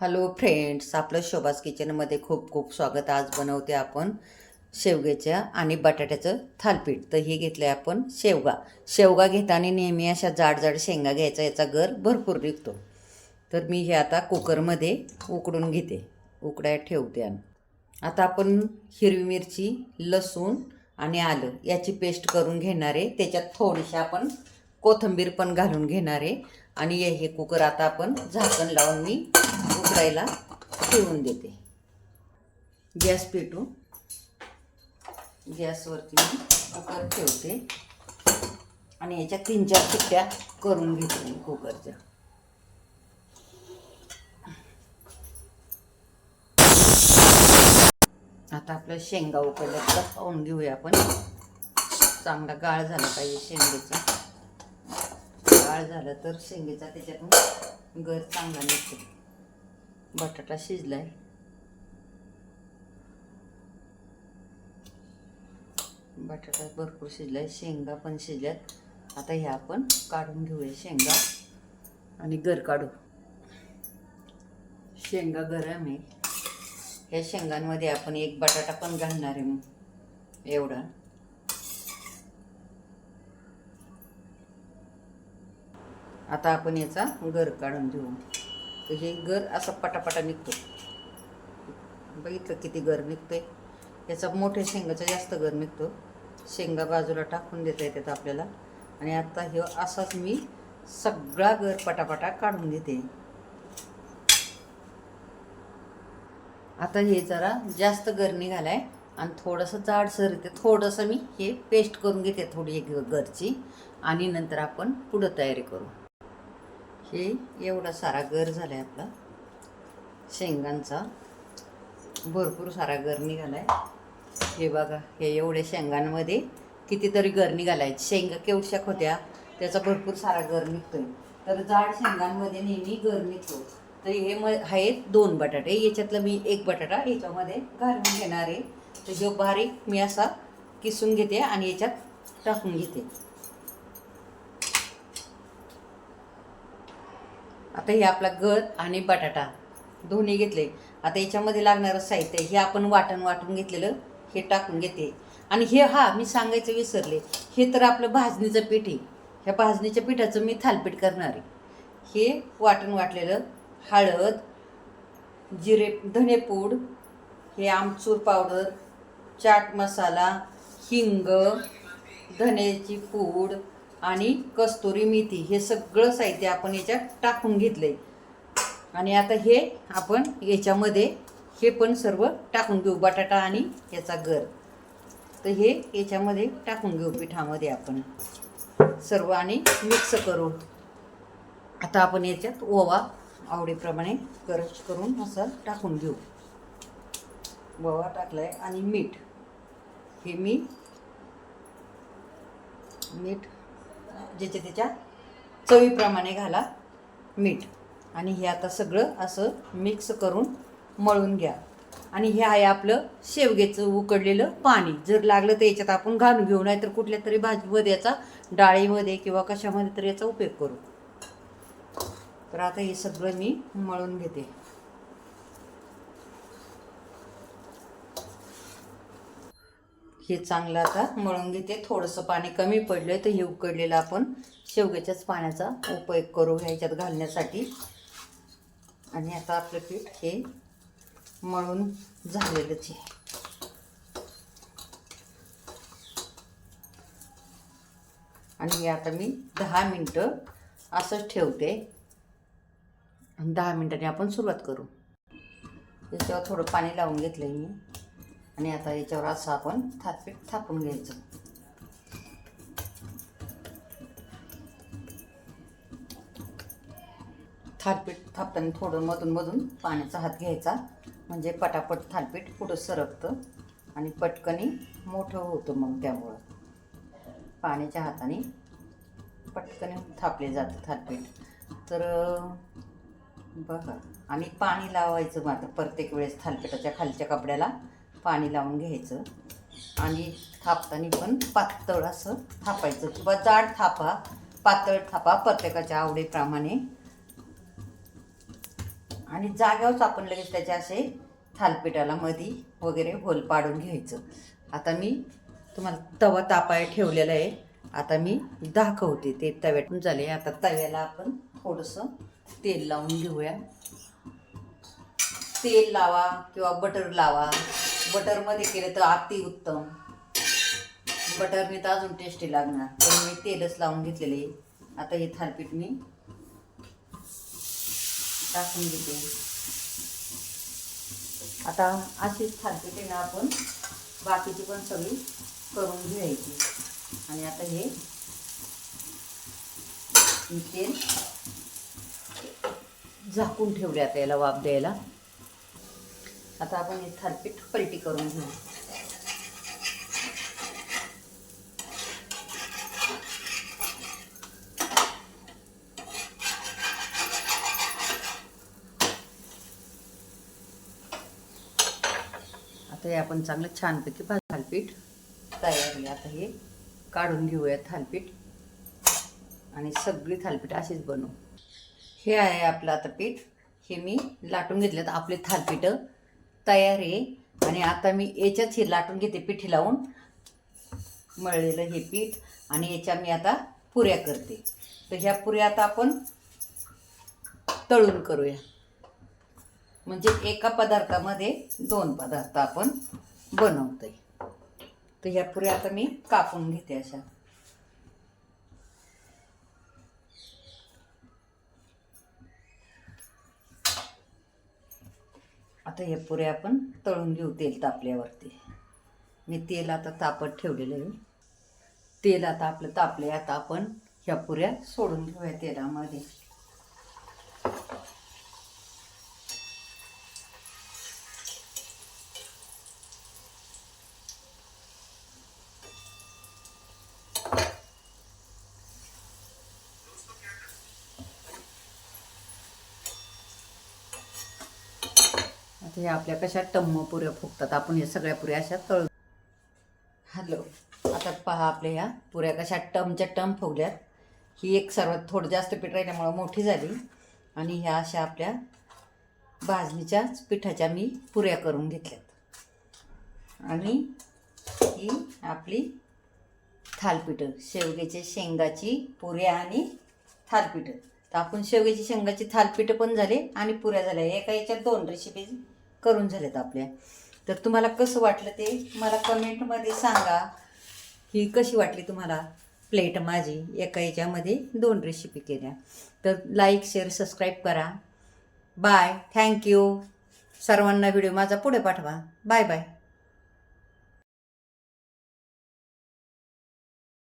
Hello friends आपलं शोभास किचनमध्ये खूप खूप स्वागत. आज बनवते आपण शेवग्याच्या आणि बटाट्याचं थालपीठ. तर हे घेतलं आहे आपण शेवगा. शेवगा घेताना नेहमी अशा जाड जाड शेंगा घ्यायचा. याचा गर भरपूर निघतो. तर मी हे आता कुकरमध्ये उकडून घेते. उकडायला ठेवते आणि आता आपण हिरवी मिरची लसूण आणि आलं याची पेस्ट करून घेणार आहे. त्याच्यात थोडीशी आपण कोथिंबीर पण घालून घेणार आहे. आणि हे कुकर आता आपण झाकण लावून मी उकडायला ठेवून देते. गॅस पेटू गॅसवरती मी कुकर ठेवते. आणि याच्या तीन चार शिट्ट्या करून घेते मी कुकरच्या. आता आपलं शेंगा उकडल्या पाहून घेऊया आपण. चांगला गाळ झाला पाहिजे शेंगेचा. गाळ झालं तर शेंगेचा त्याच्यातून गर चांगला निघतो. बटाटा शिजलाय. बटाटा भरपूर शिजलाय शेंगा पण शिजल्यात. आता ह्या आपण काढून घेऊया शेंगा आणि गर काढू. शेंगा गरम आहे. ह्या शेंगांमध्ये आपण एक बटाटा पण घालणार आहे मग एवढा. आता आपण याचा गर काढून घेऊ. तर हे गर असं पटापटा निघतो. बघितलं किती गर निघतोय? याचा मोठ्या शेंगाचा जास्त गर निघतो. शेंगा बाजूला टाकून देता येतात आपल्याला. आणि आता हे असाच मी सगळा गर पटापटा काढून घेते आता हे जरा जास्त गर निघालाय आणि थोडंसं जाडसर येते. थोडंसं मी हे पेस्ट करून घेते थोडी एक गरची आणि नंतर आपण पुढं तयारी करू. हे एवढा सारा गर झाला आहे आपला. शेंगांचा. भरपूर सारा गर निघाला आहे हे बघा हे एवढ्या शेंगांमध्ये कितीतरी गर निघाला आहे शेंगा केवशाक होत्या त्याचा भरपूर सारा गर निघतोय. तर जाड शेंगांमध्ये नेहमी गर निघतो. तर हे म आहेत दोन बटाटे. याच्यातलं मी एक बटाटा याच्यामध्ये घालून घेणार आहे. तर जो बारीक मी असा किसून घेते आणि याच्यात टाकून घेते. आता हे आपला गळ आणि बटाटा दोन्ही घेतले. आता याच्यामध्ये लागणारं साहित्य हे आपण वाटण वाटून घेतलेलं हे टाकून घेते. आणि हे हा मी सांगायचं विसरले. हे तर आपलं भाजणीचं पीठ आहे. ह्या भाजणीच्या पिठाचं मी थालपीठ करणार आहे. हे वाटण वाटलेलं हळद जिरे धनेपूड हे आमचूर पावडर चाट मसाला हिंग धनेची पूड आणि कस्तुरी मेथी हे सगळं साहित्य आपण याच्यात टाकून घेतलं आहे आणि आता हे आपण याच्यामध्ये हे पण सर्व टाकून घेऊ बटाटा आणि याचा गर. तर हे याच्यामध्ये टाकून घेऊ पिठामध्ये आपण. सर्व आणि मिक्स करू. आता आपण याच्यात ओवा आवडीप्रमाणे कर करून असं टाकून घेऊ. ओवा टाकलाय आणि मीठ. हे मी मीठ ज्याच्या त्याच्या चवीप्रमाणे घाला मीठ. आणि हे आता सगळं असं मिक्स करून मळून घ्या. आणि हे आहे आपलं शेवग्याचं उकडलेलं पाणी. जर लागलं तर याच्यात आपण घालून घेऊ नाही तर कुठल्या तरी भाजीमध्ये याचा डाळीमध्ये किंवा कशामध्ये तरी याचा उपयोग करू. तर आता हे सगळं मी मळून घेते. हे चांगलं आता मळून घेते. थोडंसं पाणी कमी पडलं तर हे उकडलेलं आपण शेवग्याच्याच पाण्याचा उपयोग करू ह्याच्यात घालण्यासाठी. आणि आता आपलं पीठ हे मळून झालेलंच आहे. आणि हे आता मी दहा मिनटं असंच ठेवते. आणि दहा मिनटांनी आपण सुरुवात करू. त्याच्यावर थोडं पाणी लावून घेतलं आहे मी. आणि आता याच्यावर असं आपण थापीठ थापून घ्यायचं. थालपीठ थापताना थोडं मधून मधून पाण्याचा हात घ्यायचा. म्हणजे पटापट थालपीठ पुढं सरकतं आणि पटकनी मोठं होतं मग त्यामुळं. पाण्याच्या हाताने पटकन थापले जातं थालपीठ तर बघा. आणि पाणी लावायचं मात्र प्रत्येक वेळेस थालपीठाच्या खालच्या कपड्याला. पाणी लावून घ्यायचं. आणि थापताना पण पातळ असं थापायचं. किंवा जाड थापा पातळ थापा प्रत्येकाच्या आवडीप्रमाणे. आणि जाग्यावरच आपण लगेच त्याचे असे थालपिठाला मधी वगैरे होल पाडून घ्यायचं. आता मी तुम्हाला तवा तापाय ठेवलेला आहे. आता मी दाखवते. ते तव्यातून झाले. आता तव्याला आपण थोडंसं तेल लावून घेऊया. तेल लावा किंवा बटर लावा. बटरमध्ये केलं तर अति उत्तम. बटरने तर अजून टेस्टी लागणार. पण मी तेलच लावून घेतलेले. आता हे थालपीठ मी टाकून घेते. आता अशीच थालपीठ आहे ना आपण बाकीची पण सगळी करून घ्यायची. आणि आता हे तेल झाकून ठेवले आता याला वाफ द्यायला. आता आपण हे थालपीठ पलटी करून घेऊ. आता हे आपण चांगलं छानपैकी थालपीठ तयार आहे. आता हे काढून घेऊया थालपीठ. आणि सगळी थालपीठ अशीच बनवू. हे आहे आपलं आता पीठ. हे मी लाटून घेतलं तर आपले थालपीठं. तयार आहे. आणि आता मी याच्याच हे लाटून घेते पिठी लावून. मळलेलं हे पीठ आणि याच्या मी आता पुऱ्या करते. तर ह्या पुऱ्या आता आपण तळून करूया. म्हणजे एका पदार्थामध्ये दोन पदार्थ आपण बनवतोय. तर ह्या पुऱ्या आता मी कापून घेते अशा. आता हे पुऱ्या आपण तळून घेऊ तेल तापल्यावरती. मी तेल आता तापत ठेवलेलं आहे. तेल आता आपलं तापले आता आपण ह्या पुऱ्या सोडून घेऊया तेलामध्ये. हे आपल्या कशा टम्म पुऱ्या फुगतात आपण हे सगळ्या पुऱ्या अशा तळ हॅलो आता पहा आपल्या ह्या पुऱ्या कशा टमच्या टम फुगल्यात. ही एक सर्वात थोडं जास्त पीठ राहिल्यामुळं मोठी झाली. आणि ह्या अशा आपल्या भाजणीच्याच पिठाच्या मी पुऱ्या करून घेतल्यात. आणि ही आपली थालपीठं शेवग्याच्या शेंगाची पुऱ्या आणि थालपीठं. तर आपण शेवग्याची शेंगाची थालपीठं पण झाले आणि पुऱ्या झाल्या. एका याच्यात दोन रेसिपी करून झाल्यात आपल्या तर तुम्हाला कसं वाटलं ते मला कमेंटमध्ये सांगा. ही कशी वाटली तुम्हाला प्लेट माझी? एका याच्यामध्ये दोन रेसिपी केल्या. तर लाईक शेअर सबस्क्राईब करा. बाय थँक्यू सर्वांना व्हिडिओ माझा पुढे पाठवा. Bye bye